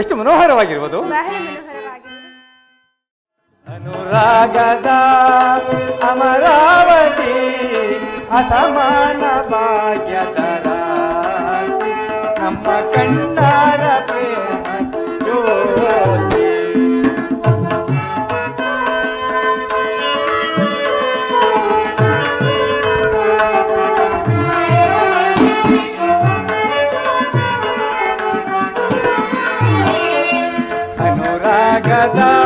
ಎಷ್ಟು ಮನೋಹರವಾಗಿರ್ಬೋದು ಬಹಳ ಮನೋಹರವಾಗಿದೆ ಅನುರಾಗದ ಅಮರಾವತಿ ಅಸಮಾನ ಭಾಗ್ಯದ ನಮ್ಮ ಕಂಠಾರ ಪ್ರೇಮ. da